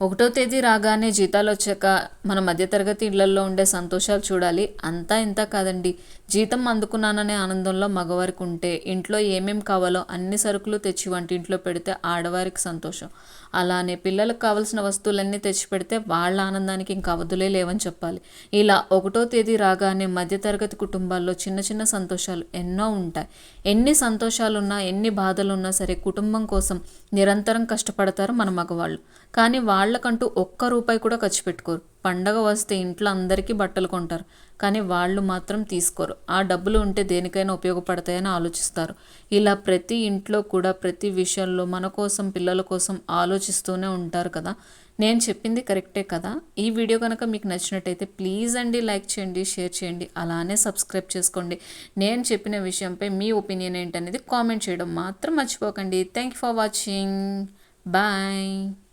ఒకటో తేదీ రాగానే జీతాలు వచ్చాక మన మధ్యతరగతి ఇళ్ళలో ఉండే సంతోషాలు చూడాలి. అంతా ఇంత కాదండి. జీతం అందుకున్నాననే ఆనందంలో మగవారికి ఉంటే ఇంట్లో ఏమేం కావాలో అన్ని సరుకులు తెచ్చి వంటింట్లో పెడితే ఆడవారికి సంతోషం. అలానే పిల్లలకు కావాల్సిన వస్తువులన్నీ తెచ్చి పెడితే వాళ్ళ ఆనందానికి ఇంకా అవధులే లేవని చెప్పాలి. ఇలా ఒకటో తేదీ రాగానే మధ్యతరగతి కుటుంబాల్లో చిన్న చిన్న సంతోషాలు ఎన్నో ఉంటాయి. ఎన్ని సంతోషాలున్నా ఎన్ని బాధలున్నా సరే కుటుంబం కోసం నిరంతరం కష్టపడతారు మన మగవాళ్ళు. కానీ వాళ్ళకంటూ ఒక్క రూపాయి కూడా ఖర్చు పెట్టుకోరు. పండగ వస్తే ఇంట్లో అందరికీ బట్టలు కొంటారు. కానీ వాళ్ళు మాత్రం తీసుకోరు. ఆ డబ్బులు ఉంటే దేనికైనా ఉపయోగపడతాయని ఆలోచిస్తారు. ఇలా ప్రతి ఇంట్లో కూడా ప్రతి విషయంలో మన కోసం పిల్లల కోసం ఆలోచిస్తూనే ఉంటారు కదా. నేను చెప్పింది కరెక్టే కదా? ఈ వీడియో కనుక మీకు నచ్చినట్టయితే ప్లీజ్ అండి లైక్ చేయండి షేర్ చేయండి అలానే సబ్స్క్రైబ్ చేసుకోండి. నేను చెప్పిన విషయంపై మీ ఒపీనియన్ ఏంటనేది కామెంట్ చేయడం మాత్రం మర్చిపోకండి. Thank you for watching. Bye.